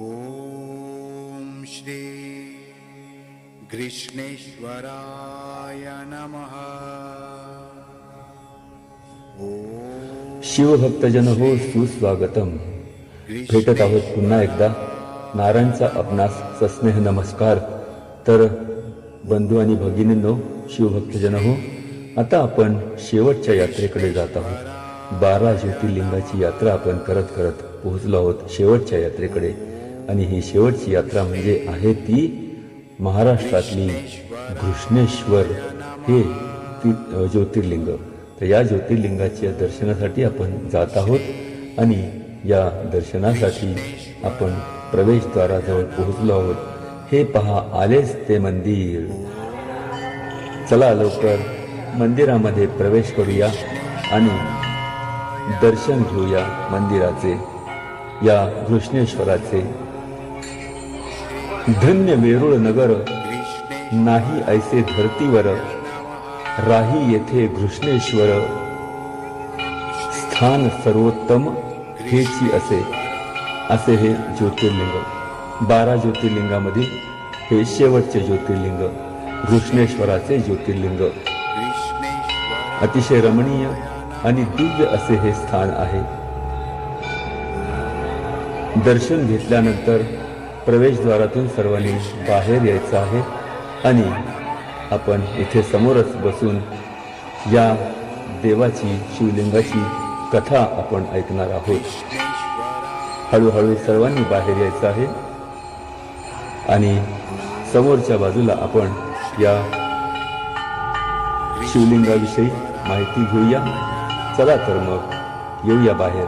ॐ श्री कृष्णेश्वराय नमः। शिवभक्तजन हो सुस्वागतम। भेटत आहोत पुन्हा एकदा। नारायणचा आपणास सस्नेह नमस्कार। तर बंधू आणि भगिनींनो शिवभक्तजन हो आता आपण शेवटच्या यात्रेकडे जात आहोत. बारा ज्योतिर्लिंगाची यात्रा आपण करत करत पोहोचलो आहोत शेवटच्या यात्रेकडे. आणि ही शेवटची यात्रा म्हणजे आहे ती महाराष्ट्रातली घृष्णेश्वर हे ज्योतिर्लिंग. तर या ज्योतिर्लिंगाच्या दर्शनासाठी आपण जात आहोत आणि या दर्शनासाठी आपण प्रवेशद्वाराजवळ पोहोचलो आहोत. हे पहा आलेच ते मंदिर. चला लवकर मंदिरामध्ये प्रवेश करूया आणि दर्शन घेऊया मंदिराचे या घृष्णेश्वराचे. धन्य वेरूळ नगर नाही ऐसे धरतीवर राही येथे घृष्णेश्वर. स्थान सर्वोत्तम हेची असे असे हे ज्योतिर्लिंग. बारा ज्योतिर्लिंगामधील हे शेवटचे ज्योतिर्लिंग घृष्णेश्वराचे ज्योतिर्लिंग. अतिशय रमणीय आणि दिव्य असे हे स्थान आहे. दर्शन घेतल्यानंतर प्रवेशद्वारातून सर्वांनी बाहेर यायचं आहे आणि आपण इथे समोरच बसून या देवाची शिवलिंगाची कथा आपण ऐकणार आहोत. हळूहळू सर्वांनी बाहेर यायचं आहे आणि समोरच्या बाजूला आपण या शिवलिंगाविषयी माहिती घेऊया. चला तर मग येऊया बाहेर.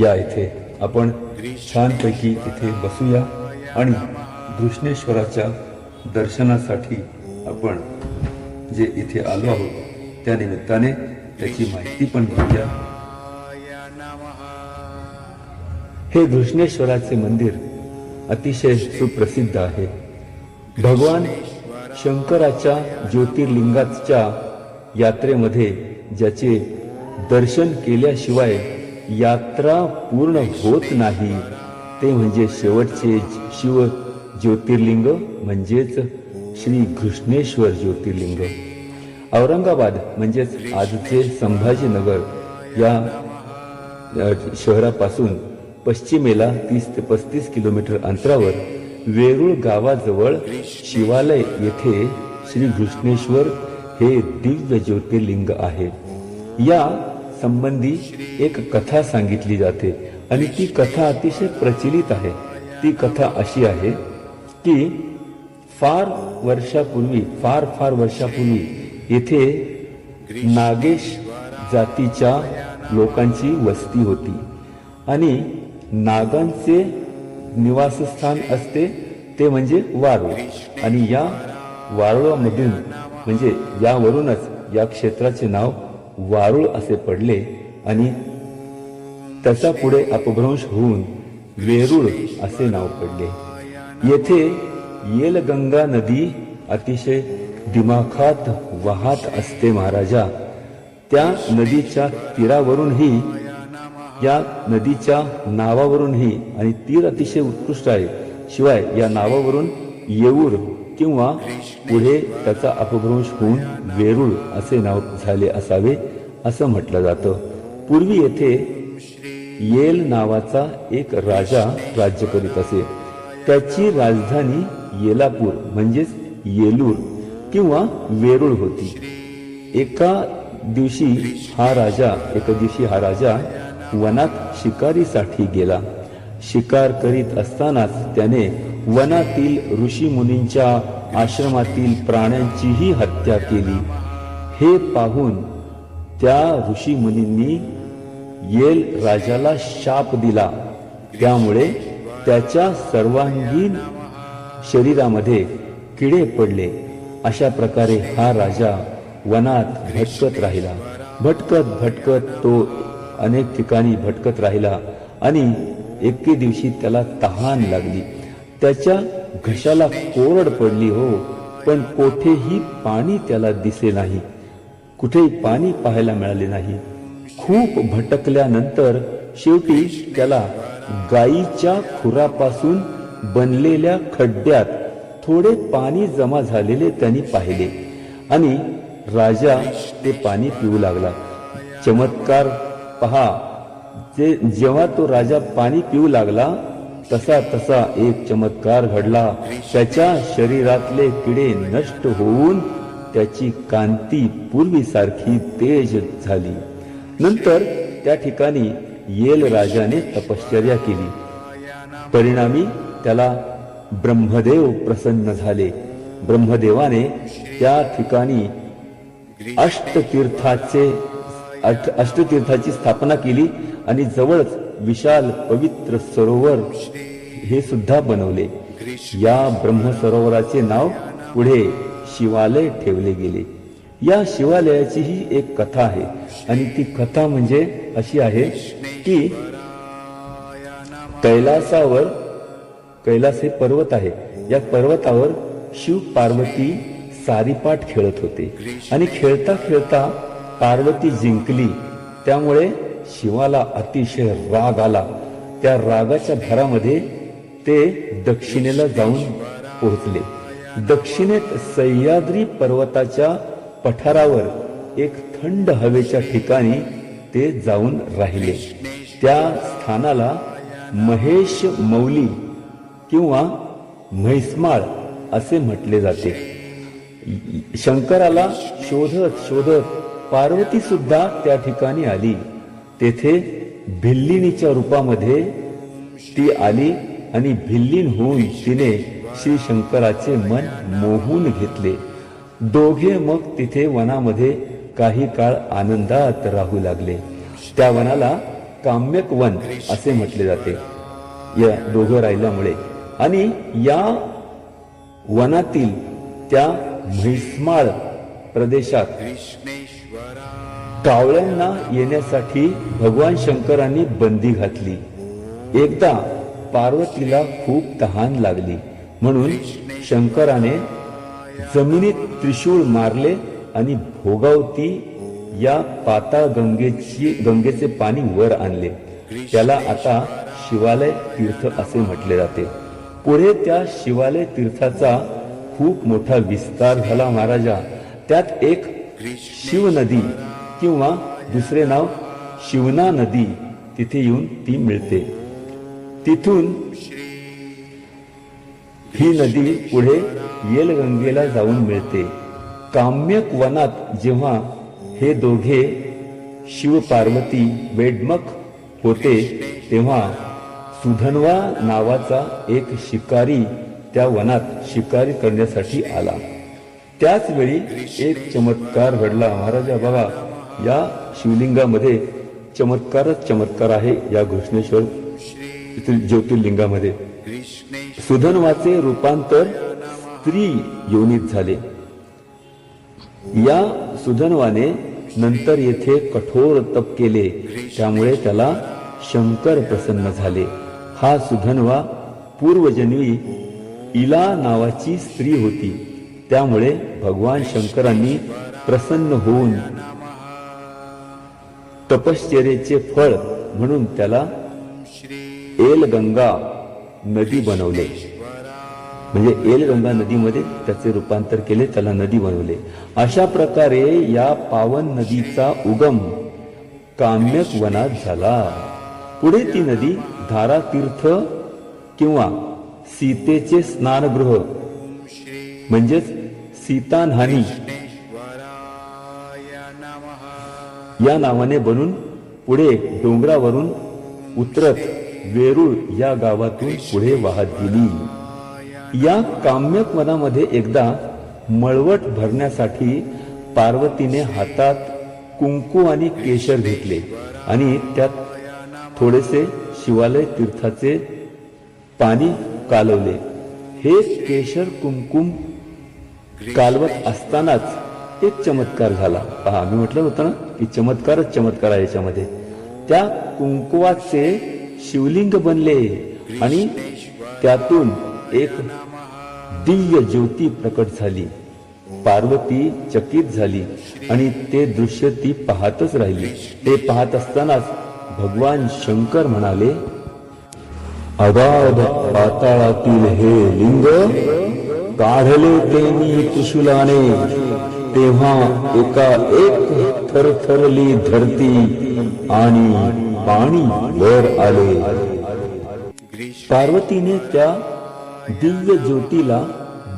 या इथे. आपण छानपैकी इथे बसूया आणि घृष्णेश्वराच्या दर्शनासाठी आपण जे इथे आलो आहोत त्या निमित्ताने त्याची माहिती पण घेऊया. हे घृष्णेश्वराचे मंदिर अतिशय सुप्रसिद्ध आहे. भगवान शंकराच्या ज्योतिर्लिंगाच्या यात्रेमध्ये ज्याचे दर्शन केल्याशिवाय यात्रा पूर्ण होत नाही. ते म्हणजे शेवटचे शिव ज्योतिर्लिंग म्हणजेच श्री घृष्णेश्वर ज्योतिर्लिंग. औरंगाबाद म्हणजेच आजचे संभाजीनगर या शहरापासून पश्चिमेला तीस ते पस्तीस किलोमीटर अंतरावर वेरूळ गावाजवळ शिवालय येथे श्री घृष्णेश्वर हे दिव्य ज्योतिर्लिंग आहे. या संबंधी एक कथा सांगितली जाते आणि ती कथा अतिशय प्रचलित आहे. ती कथा अशी आहे की फार वर्षापूर्वी फार फार वर्षापूर्वी येथे नागेश जातीच्या लोकांची वस्ती होती आणि नागांचे निवासस्थान असते ते म्हणजे वारुळ आणि या वारुळामधून म्हणजे यावरूनच या क्षेत्राचे नाव वारुळ असे पडले आणि त्याचा पुढे अपभ्रंश होऊन वेरूळ असे नाव पडले. येथे येलगंगा नदी अतिशय दिमाखात वाहत असते महाराजा. त्या नदीच्या तीरावरूनही या नदीच्या नावावरूनही आणि तीर अतिशय उत्कृष्ट आहे. शिवाय या नावावरून येऊर किंवा पुढे त्याचा अपभ्रंश होऊन वेरूळ असे नाव झाले असावे. असं म्हटलं जातं. पूर्वी येथे येल नावाचा एक राजा राज्य करीत असे. त्याची राजधानी येलापूर म्हणजेच येलूर किंवा वेरूळ होती. एका दिवशी हा राजा एका दिवशी हा राजा वनात शिकारीसाठी गेला. शिकार करीत असतानाच त्याने वनातील ऋषी मुनींच्या आश्रमातील प्राण्यांचीही हत्या केली. हे पाहून त्या ऋषी मुनींनी येल राजाला शाप दिला. त्यामुळे त्याच्या सर्वांगीण शरीरामध्ये किडे पडले. अशा प्रकारे हा राजा वनात भटकत राहिला. भटकत भटकत तो अनेक ठिकाणी भटकत राहिला आणि एके दिवशी त्याला तहान लागली. त्याच्या घशाला कोरड पडली हो पण कोठेही पाणी त्याला दिसे नाही. कुठेही पाणी पाहायला मिळाले नाही. खूप भटकल्यानंतर शेवटी त्याला गायीच्या खुरापासून बनलेल्या खड्ड्यात थोडे पाणी जमा झालेले त्यांनी पाहिले आणि राजा ते पाणी पिऊ लागला. चमत्कार पहा जे जेव्हा तो राजा पाणी पिऊ लागला तसा तसा एक चमत्कार घडला. त्याच्या शरीरातले किडे नष्ट होऊन त्याची कांती पूर्वीसारखी तेज झाली. नंतर त्या ठिकाणी येल राजाने तपश्चर्या केली. परिणामी त्याला ब्रह्मदेव प्रसन्न झाले. ब्रह्मदेवाने त्या ठिकाणी अष्टतीर्थाचे अष्टतीर्थाची स्थापना केली आणि जवळच विशाल पवित्र सरोवर हे सुद्धा बनवले. या ब्रह्मसरोवराचे नाव पुढे शिवालय ठेवले गेले. या शिवालयाची ही एक कथा आहे. आणि ती कथा म्हणजे अशी आहे की कैलासावर कैलास हे पर्वत आहे. या पर्वतावर शिव पार्वती सारीपाठ खेळत होते. आणि खेळता खेळता पार्वती जिंकली. त्यामुळे शिवाला अतिशय राग आला. त्या रागाच्या भरामध्ये ते दक्षिणेला जाऊन पोहोचले. दक्षिणेत सह्याद्री पर्वताच्या पठारावर एक थंड हवेच्या ठिकाणी ते जाऊन राहिले. त्या स्थानाला महेश मौली किंवा म्हैसमाळ असे म्हटले जाते. शंकराला शोधत शोधत पार्वती सुद्धा त्या ठिकाणी आली. तेथे भिल्लीनीच्या रूपामध्ये ती आली आणि भिल्लीन होऊन तिने श्री शंकराचे मन मोहून घेतले. दोघे मग तिथे वनामध्ये काही काळ आनंदात राहू लागले. त्या वनाला काम्यक वन असे म्हटले जाते. या दोघं राहिल्यामुळे. आणि या वनातील त्या म्हैसमाळ प्रदेशात कावळ्यांना येण्यासाठी भगवान शंकरांनी बंदी घातली. एकदा पार्वतीला खूप तहान लागली. म्हणून शंकराने जमिनीत त्रिशूळ मारले आणि भोगावती या पाताळ गंगेची गंगेचे पाणी वर आणले. त्याला आता शिवालय तीर्थ असे म्हटले जाते. पुढे त्या शिवालय तीर्थाचा खूप मोठा विस्तार झाला महाराजा. त्यात एक शिव नदी किंवा दुसरे नाव शिवना नदी तिथे येऊन ती मिळते. तिथून ही नदी पुढे येलगंगेला जाऊन मिळते. काम्यक वनात जेव्हा हे दोघे शिव पार्वती वेडमक होते तेव्हा सुधन्वा नावाचा एक शिकारी त्या वनात शिकारी करण्यासाठी आला. त्याच वेळी एक चमत्कार घडला. महाराजा बाबा या शिवलिंगामध्ये चमत्कारच चमत्कार आहे या घोषणेश्वर ज्योतिर्लिंगामध्ये. सुधन्वाचे रूपांतर स्त्री योनीत झाले. या सुधन्वाने नंतर येथे कठोर तप केले. त्यामुळे त्याला शंकर प्रसन्न झाले. हा सुधन्वा पूर्वजन्मी इला नावाची स्त्री होती. त्यामुळे भगवान शंकरांनी प्रसन्न होऊन तपश्चर्याचे फळ म्हणून त्याला एलगंगा नदी बनवले. म्हणजे एलगंगा नदीमध्ये त्याचे रूपांतर केले त्याला नदी बनवले. अशा प्रकारे या पावन नदीचा उगम काम्यक वनात झाला. पुढे ती नदी धारा तीर्थ किंवा सीतेचे स्नानगृह म्हणजेच सीतानहानी या नावाने बनून पुढे डोंगरावरून उतरत वेरूळ या गावातून पुढे वाहत गेली. या काम्यक वनामध्ये एकदा मळवट भरण्यासाठी पार्वतीने हातात कुंकू आणि केशर घेतले आणि त्यात थोडेसे शिवालय तीर्थाचे पाणी कालवले. हे केशर कुंकुम कालवत असतानाच एक चमत्कार झाला. पहा मी म्हटलं होतं ना की चमत्कारच चमत्कार आहे याच्यामध्ये. त्या कुंकुवाचे शिवलिंग बनले आणि त्यातून एक दिव्य ज्योती प्रकट झाली. पार्वती चकित झाली आणि ते दृश्य ती पाहतच राहिली. ते पाहत असतानाच भगवान शंकर म्हणाले अगाध पाताळातील हे लिंग काढले मी तुषूलाने तेव्हा एका एक थरथरली धरती आणि पाणी वर आले. पार्वतीने त्या दिव्य ज्योतीला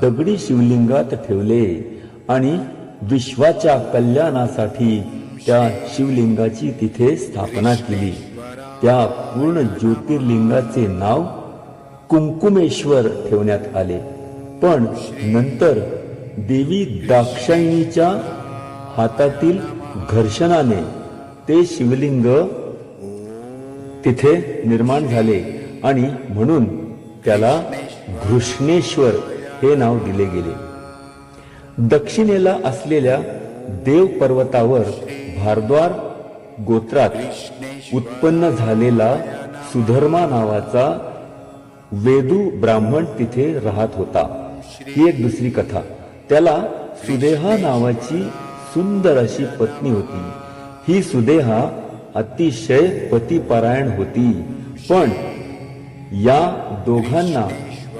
दगडी शिवलिंगात ठेवले आणि विश्वाच्या कल्याणासाठी त्या शिवलिंगाची तिथे स्थापना केली. त्या पूर्ण ज्योतिर्लिंगाचे नाव कुंकुमेश्वर ठेवण्यात आले. पण नंतर देवी दाक्षायणीच्या हातातील घर्षणाने ते शिवलिंग तिथे निर्माण झाले आणि म्हणून त्याला घृष्णेश्वर हे नाव दिले गेले. दक्षिणेला असलेल्या देव पर्वतावर भारद्वार गोत्रात उत्पन्न झालेला सुधर्मा नावाचा वेदू ब्राह्मण तिथे राहत होता. ही एक दुसरी कथा. त्याला सुदेहा नावाची सुंदर अशी पत्नी होती. ही सुदेहा अतिशय पतीपरायण होती. पण या दोघांना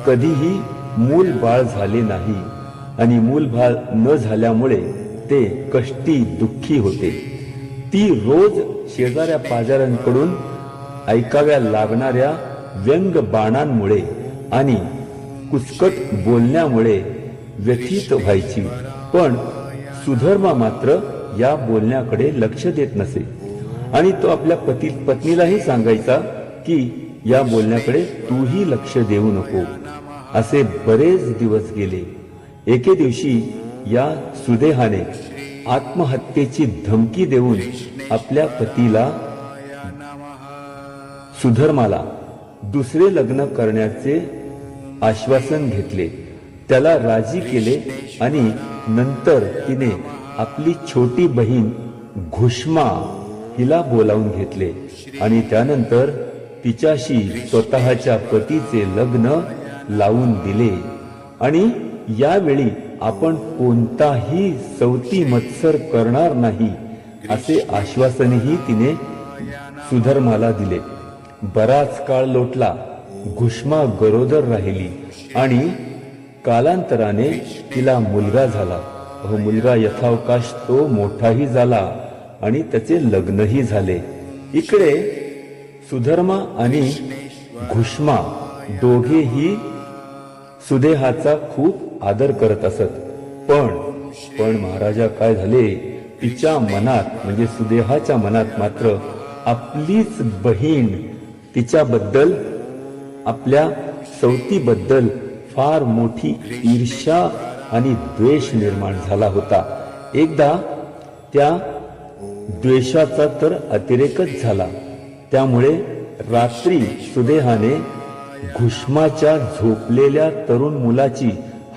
कधीही मूल बाळ झाले नाही आणि मूल बाळ न झाल्यामुळे ते कष्टी दुःखी होते. ती रोज शेजाऱ्या पाजाऱ्यांकडून ऐकाव्या लागणाऱ्या व्यंग बाणांमुळे आणि कुचकट बोलण्यामुळे व्यथित व्हायची. पण सुधर्मा मात्र या बोलण्याकडे लक्ष देत नसे. आणि तो आपल्या पती पत्नीलाही सांगायचा की या बोलण्याकडे तूही लक्ष देऊ नको. असे बरेच दिवस गेले. एके दिवशी या सुदेहाने आत्महत्येची धमकी देऊन आपल्या पतीला सुधर्माला दुसरे लग्न करण्याचे आश्वासन घेतले. त्याला राजी केले आणि नंतर तिने आपली छोटी बहीण घुष्मा हिला बोलावून घेतले. आणि त्यानंतर तिच्याशी स्वतःच्या पतीचे लग्न लावून दिले. आणि यावेळी आपण कोणताही सवती मत्सर करणार नाही असे आश्वासनही तिने सुधर्माला दिले. बराच काळ लोटला घुष्मा गरोदर राहिली आणि कालांतराने तिला मुलगा झाला. अहो मुलगा यथावकाश तो मोठाही झाला. आणि त्याचे लग्नही झाले. इकडे सुधर्मा आणि घुष्मा दोघेही सुदेहाचा खूप आदर करत असत. पण पण महाराजा काय झाले? तिच्या मनात म्हणजे सुदेहाच्या मनात मात्र आपलीच बहीण तिच्याबद्दल आपल्या सवतीबद्दल फार मोठी ईर्ष्या आणि द्वेष निर्माण झाला होता. एकदा त्या द्वेषाचा तर अतिरेकच झाला. त्यामुळे रात्री सुदेहाने घुष्माच्या झोपलेल्या तरुण मुलाची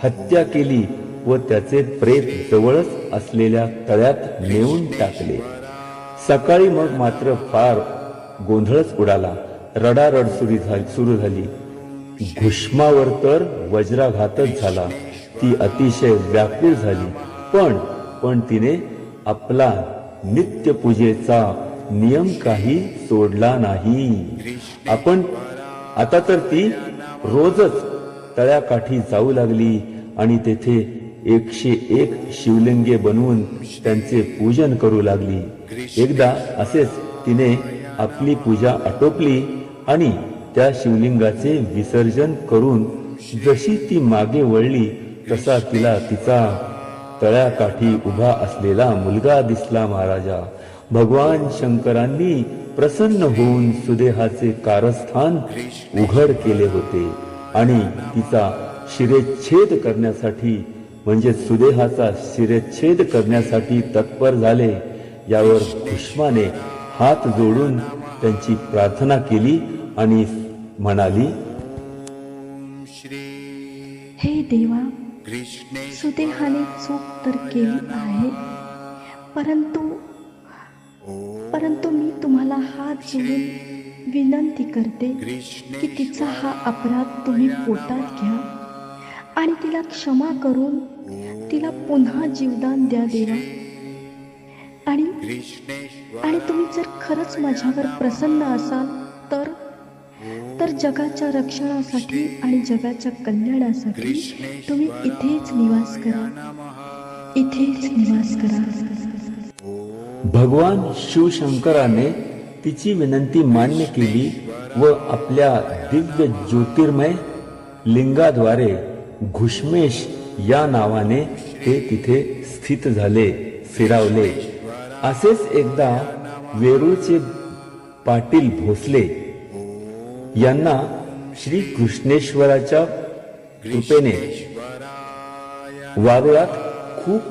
हत्या केली व त्याचे प्रेत जवळच असलेल्या तळ्यात नेऊन टाकले. सकाळी मग मात्र फार गोंधळच उडाला. रडारड सुरू झाली सुरू झाली. घुष्मावर तर वज्राघातच झाला. ती अतिशय व्याकुळ झाली. पण पण तिने आपला नित्य पूजेचा नियम काही सोडला नाही. आपण आता तर ती रोजच तळ्याकाठी जाऊ लागली आणि तेथे एकशे एक शिवलिंगे बनवून त्यांचे पूजन करू लागली. एकदा असेच तिने आपली पूजा आटोपली आणि त्या शिवलिंगाचे विसर्जन करून जशी ती मागे वळली तसा तिला तिचा तळ्याकाठी उभा असलेला मुलगा दिसला महाराजा. भगवान शंकरांनी प्रसन्न होऊन सुदेहाचे कारस्थान उघड केले होते आणि तिचा शिरेच्छेद करण्यासाठी म्हणजे सुदेहाचा शिरेच्छेद करण्यासाठी तत्पर झाले. यावर भुष्माने हात जोडून त्यांची प्रार्थना केली आणि म्हणाली श्री हे देवा सुदेहाने चूक तर केली आहे. परंतु परंतु मी तुम्हाला हात जोडून विनंती करते की तिचा हा अपराध तुम्ही पोटात घ्या आणि तिला क्षमा करून तिला पुन्हा जीवदान द्या देवा. आणि आणि तुम्ही जर खरंच माझ्यावर प्रसन्न असाल तर तर जगाच्या रक्षणासाठी आणि जगाच्या कल्याणासाठी तुम्ही इथेच निवास करा. इथेच निवास करा. भगवान शिवशंकराने तिची विनंती मान्य केली व आपल्या दिव्य ज्योतिर्मय लिंगाद्वारे घुष्मेश या नावाने ते तिथे स्थित झाले फिरावले. असेच एकदा वेरूळचे पाटील भोसले यांना श्री कृष्णेश्वराच्या कृपेने वारुळात खूप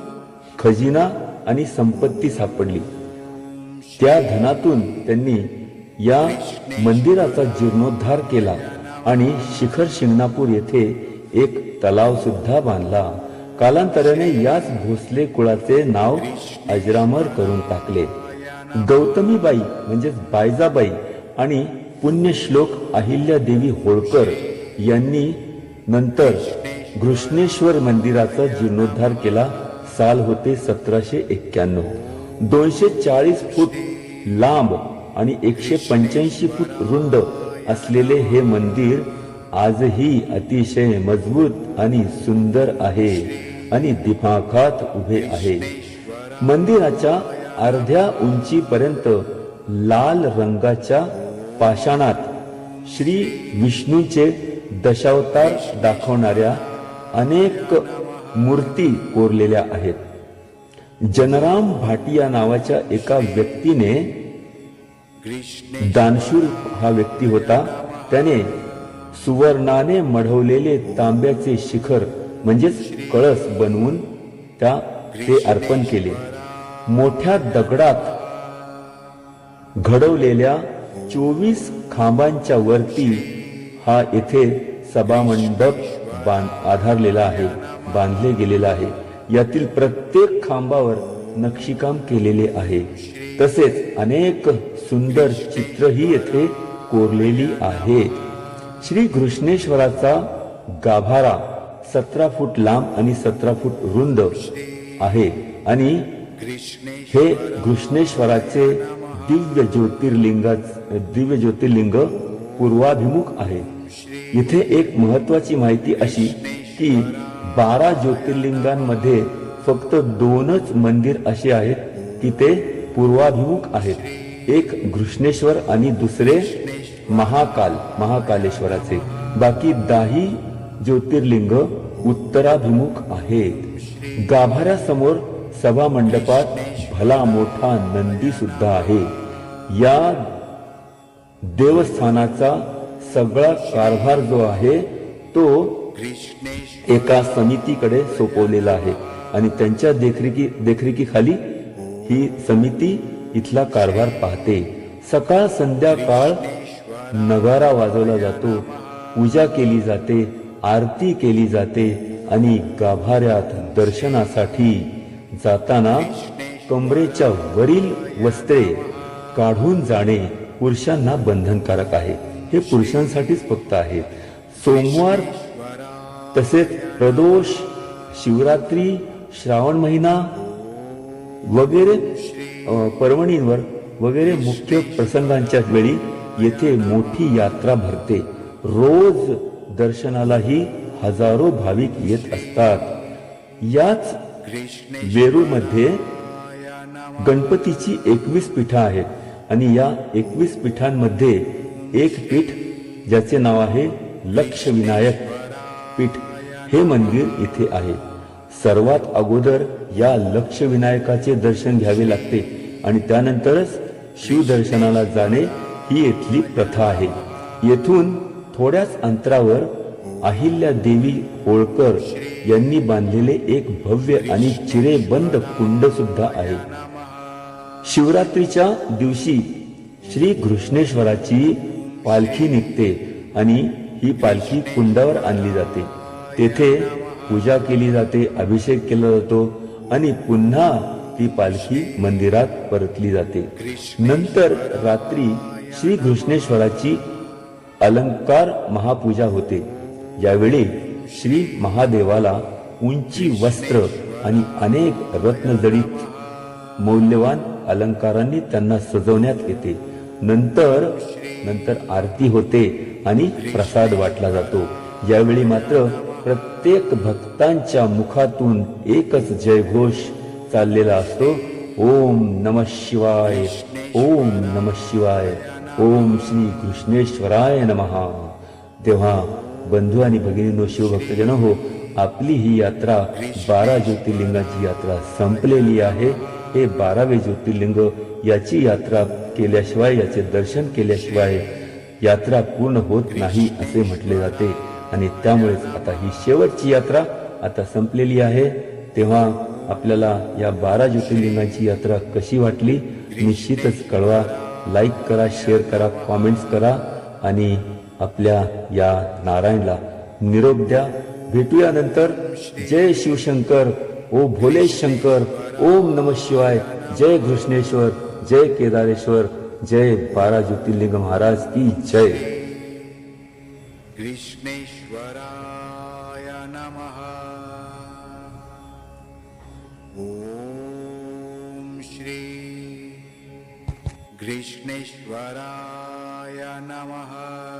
खजिना आणि संपत्ती सापडली. त्या धनातून त्यांनी या मंदिराचा जीर्णोद्धार केला आणि शिखर शिंगणापूर येथे एक तलाव सुद्धा बांधला. कालांतराने याच भोसले कुळाचे नाव अजरामर करून टाकले. गौतमीबाई म्हणजेच बायजाबाई आणि पुण्यश्लोक अहिल्यादेवी होळकर यांनी नंतर घृष्णेश्वर मंदिराचा जीर्णोद्धार केला. साल होते सतराशे एक्क्याण्णव. दोनशे चाळीस फूट लांब आणि एकशे पंच्याऐंशी फूट रुंद असलेले हे मंदिर आजही अतिशय मजबूत आणि सुंदर आहे आणि दिमाखात उभे आहे. मंदिराच्या अर्ध्या उंचीपर्यंत लाल रंगाच्या पाषाणात श्री विष्णूचे दशावतार दाखवणाऱ्या अनेक मूर्ती कोरलेल्या आहेत. जनराम भाटिया नावाच्या एका व्यक्तीने दानशूर हा व्यक्ती होता. त्याने सुवर्णाने मढवलेले तांब्याचे शिखर म्हणजेच कळस बनवून त्या ते अर्पण केले. मोठ्या दगडात घडवलेल्या चोवीस खांबांच्या वरती हा येथे सभामंडप बांध आधारलेला आहे बांधले गेलेला आहे. यातील प्रत्येक खांबावर नक्षीकाम केलेले आहे. तसेच अनेक सुंदर चित्रही येथे कोरलेली आहेत श्री घृष्णेश्वराचा गाभारा सतरा फूट लांब आणि सतरा फूट रुंद आहे आणि हे घृष्णेश्वराचे दिव्य ज्योतिर्लिंगा दिव्य ज्योतिर्लिंग पूर्वाभिमुख आहे. इथे एक महत्वाची माहिती अशी की बारा ज्योतिर्लिंगांमध्ये फक्त दोनच मंदिर असे आहेत की ते पूर्वाभिमुख आहेत. एक घृष्णेश्वर आणि दुसरे महाकाल महाकालेश्वराचे. बाकी दाही ज्योतिर्लिंग उत्तराभिमुख आहेत. गाभाऱ्यासमोर सभा मंडपात भला मोठा नंदी सुद्धा आहे. या देवस्थानाचा सगळा कारभार जो आहे तो एका समितीकडे सोपवलेला आहे. आणि त्यांच्या देखरेखी देखरेखीखाली ही समिती इथला कारभार पाहते. सकाळ संध्याकाळ नगारा वाजवला जातो. पूजा केली जाते आरती केली जाते आणि गाभाऱ्यात दर्शनासाठी जाताना कमरेच्या वरील वस्त्रे काढून जाणे पुरुषांना बंधनकारक आहे. हे पुरुषांसाठीच फक्त आहे. सोमवार तसेच प्रदोष शिवरात्री श्रावण महिना वगैरे पर्वणींवर वगैरे मुख्य प्रसंगांच्या वेळी येथे मोठी यात्रा भरते. रोज दर्शनालाही हजारो भाविक येत असतात. याच वेरूमध्ये गणपतीची एकवीस पीठं आहेत. आणि या एकवीस पीठांमध्ये एक पीठ ज्याचे नाव आहे लक्षविनायक पीठ हे मंदिर इथे आहे. सर्वात अगोदर या लक्षविनायकाचे दर्शन घ्यावे लागते आणि त्यानंतरच शिवदर्शनाला जाणे ही इथली प्रथा आहे. येथून थोड्याच अंतरावर अहिल्या देवी होळकर यांनी बांधलेले एक भव्य आणि चिरेबंद कुंड सुद्धा आहे. शिवरात्रीच्या दिवशी श्री घृष्णेश्वराची पालखी निघते आणि ही पालखी कुंडावर आणली जाते. तेथे पूजा केली जाते अभिषेक केला जातो आणि पुन्हा ती पालखी मंदिरात परतली जाते. नंतर रात्री श्री घृष्णेश्वराची अलंकार महापूजा होते. यावेळी श्री महादेवाला उंची वस्त्र आणि अनेक रत्नजडित मौल्यवान अलंकारांनी त्यांना सजवण्यात येते. नंतर नंतर आरती होते आणि प्रसाद वाटला जातो. यावेळी मात्र प्रत्येक भक्तांच्या मुखातून एकच जयघोष चाललेला असतो. ओम नम शिवाय ओम नम शिवाय ओम श्री कृष्णेश्वराय नमहा तेव्हा बंधू आणि भगिनींनो शिवभक्तजन हो आपली ही यात्रा बारा ज्योतिर्लिंगाची यात्रा संपलेली आहे. हे बारावे ज्योतिर्लिंग याची यात्रा केल्याशिवाय याचे दर्शन केल्याशिवाय यात्रा पूर्ण होत नाही असे म्हटले जाते. आणि त्यामुळेच आता ही शेवटची यात्रा आता संपलेली आहे. तेव्हा आपल्याला या बारा ज्योतिर्लिंगाची यात्रा कशी वाटली निश्चितच कळवा. लाईक करा शेअर करा कॉमेंट्स करा आणि आपल्या या नारायणला निरोप द्या. भेटूया नंतर. जय शिवशंकर. ओ भोले शंकर, ओम नम शिवाय, जय घृष्णेश्वर, जय केदारेश्वर, जय बारा ज्योतिर्लिंग महाराज की जय। कृष्णेश्वराय नमः। ॐ श्री कृष्णेश्वराय नमः।